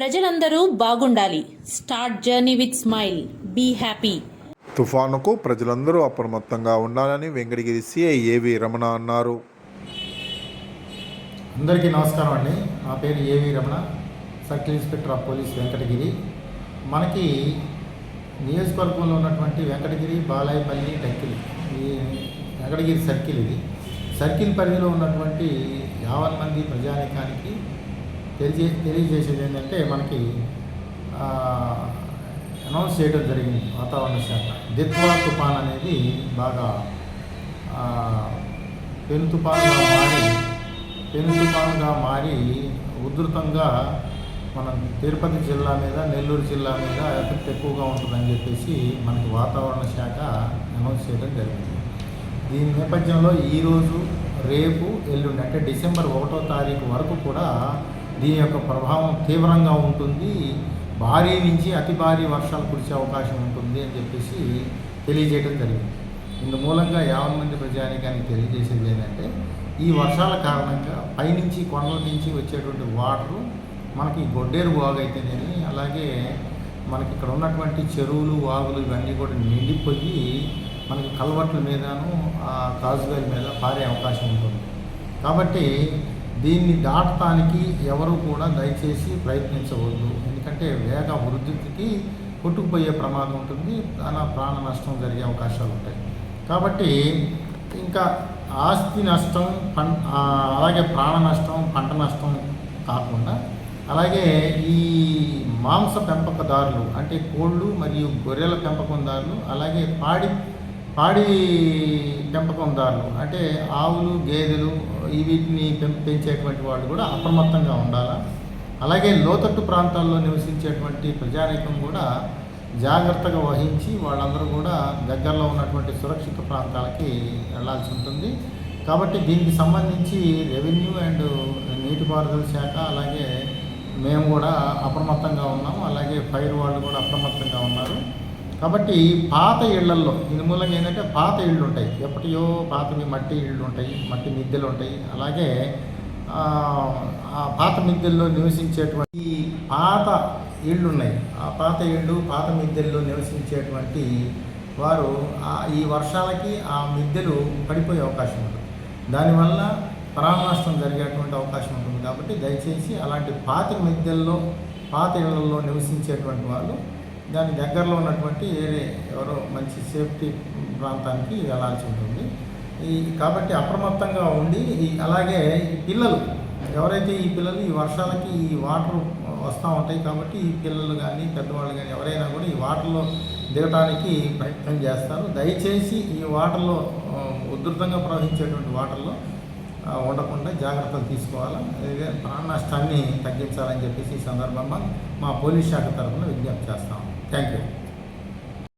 ప్రజలందరూ బాగుండాలి. Start journey with smile be happy తుఫానుకు ప్రజలందరూ అప్రమత్తంగా ఉండాలని వెంకటగిరి సిఐ ఏవి రమణ అన్నారు. అందరికీ నమస్కారం అండి. నా పేరు AV Ramana circle inspector of police Venkatagiri. మనకి నియోజకవర్గంలో ఉన్నటువంటి వెంకటగిరి బాలాయపల్లి టెక్కిలి ఈ వెంకటగిరి సర్కిల్ ఇది. సర్కిల్ పరిధిలో ఉన్నటువంటి యావన్ మంది ప్రజానికానికి తెలియజే తెలియజేసేది ఏంటంటే మనకి అనౌన్స్ చేయడం జరిగింది వాతావరణ శాఖ. దిత్వా తుఫాన్ అనేది బాగా పెను తుఫాన్గా మారి పెను తుఫాన్గా మారి ఉధృతంగా మనం తిరుపతి జిల్లా మీద నెల్లూరు జిల్లా మీద ఎఫెక్ట్ ఎక్కువగా ఉంటుందని చెప్పేసి మనకి వాతావరణ శాఖ అనౌన్స్ చేయడం జరిగింది. దీని నేపథ్యంలో ఈరోజు రేపు ఎల్లుండి అంటే డిసెంబర్ ఒకటో తారీఖు వరకు కూడా దీని యొక్క ప్రభావం తీవ్రంగా ఉంటుంది. భారీ నుంచి అతి భారీ వర్షాలు కురిసే అవకాశం ఉంటుంది అని చెప్పేసి తెలియజేయడం జరిగింది. ఇందు మూలంగా యాభై మంది ప్రజానికానికి తెలియజేసేది ఏంటంటే ఈ వర్షాల కారణంగా పైనుంచి కొండల నుంచి వచ్చేటువంటి వాటరు మనకి గొడ్డేరు వాగు అలాగే మనకి ఇక్కడ ఉన్నటువంటి చెరువులు వాగులు ఇవన్నీ కూడా నిండిపోయి మనకి కల్వర్ట్ల మీదను ఆ కాజువేల మీద పారే అవకాశం ఉంటుంది. కాబట్టి దీన్ని దాటడానికి ఎవరు కూడా దయచేసి ప్రయత్నించవద్దు. ఎందుకంటే వేగ వృద్ధికి కొట్టుకుపోయే ప్రమాదం ఉంటుంది. దాని ప్రాణ నష్టం జరిగే అవకాశాలు ఉంటాయి. కాబట్టి ఇంకా ఆస్తి నష్టం పం అలాగే ప్రాణ నష్టం పంట నష్టం కాకుండా అలాగే ఈ మాంస పెంపకదారులు అంటే కోళ్ళు మరియు గొర్రెల పెంపకందారులు అలాగే పాడి పాడి పెంపకందారులు అంటే ఆవులు గేదెలు ఈ వీటిని పెంచేటువంటి వాళ్ళు కూడా అప్రమత్తంగా ఉండాలా? అలాగే లోతట్టు ప్రాంతాల్లో నివసించేటువంటి ప్రజానీకం కూడా జాగ్రత్తగా వహించి వాళ్ళందరూ కూడా దగ్గరలో ఉన్నటువంటి సురక్షిత ప్రాంతాలకి వెళ్ళాల్సి ఉంటుంది. కాబట్టి దీనికి సంబంధించి రెవెన్యూ అండ్ నీటిపారుదల శాఖ అలాగే మేము కూడా అప్రమత్తంగా ఉన్నాము. అలాగే ఫైర్ వాళ్ళు కూడా అప్రమత్తంగా ఉన్నారు. కాబట్టి పాత ఇళ్ళల్లో దీని మూలంగా ఏంటంటే పాత ఇళ్ళు ఉంటాయి ఎప్పటియో పాతవి మట్టి ఇళ్ళు ఉంటాయి మట్టి మిద్దెలు ఉంటాయి అలాగే ఆ, పాత మిద్దెల్లో నివసించేటువంటి పాత ఇళ్ళు ఉన్నాయి ఆ పాత ఇళ్ళు పాత మిద్దెల్లో నివసించేటువంటి వారు ఈ వర్షాలకి ఆ మిద్దెలు పడిపోయే అవకాశం ఉంటుంది. దానివల్ల ప్రాణ నష్టం జరిగేటువంటి అవకాశం ఉంటుంది. కాబట్టి దయచేసి అలాంటి పాత మిద్దెల్లో పాత ఇళ్ళలో నివసించేటువంటి వాళ్ళు దాని దగ్గరలో ఉన్నటువంటి ఏరే ఎవరో మంచి సేఫ్టీ ప్రాంతానికి వెళ్ళాల్సి ఉంటుంది. ఈ కాబట్టి అప్రమత్తంగా ఉండి ఈ అలాగే ఈ పిల్లలు ఎవరైతే ఈ పిల్లలు ఈ వర్షాలకి ఈ వాటర్ వస్తూ ఉంటాయి కాబట్టి ఈ పిల్లలు కానీ పెద్దవాళ్ళు కానీ ఎవరైనా కూడా ఈ వాటర్లో దిగటానికి ప్రయత్నం చేస్తారు. దయచేసి ఈ వాటర్లో ఉధృతంగా ప్రవహించేటువంటి వాటర్లో ఉండకుండా జాగ్రత్తలు తీసుకోవాలి. ప్రాణ నష్టాన్ని తగ్గించాలని చెప్పేసి ఈ సందర్భంగా మా పోలీస్ శాఖ తరఫున విజ్ఞప్తి చేస్తాం. Thank you.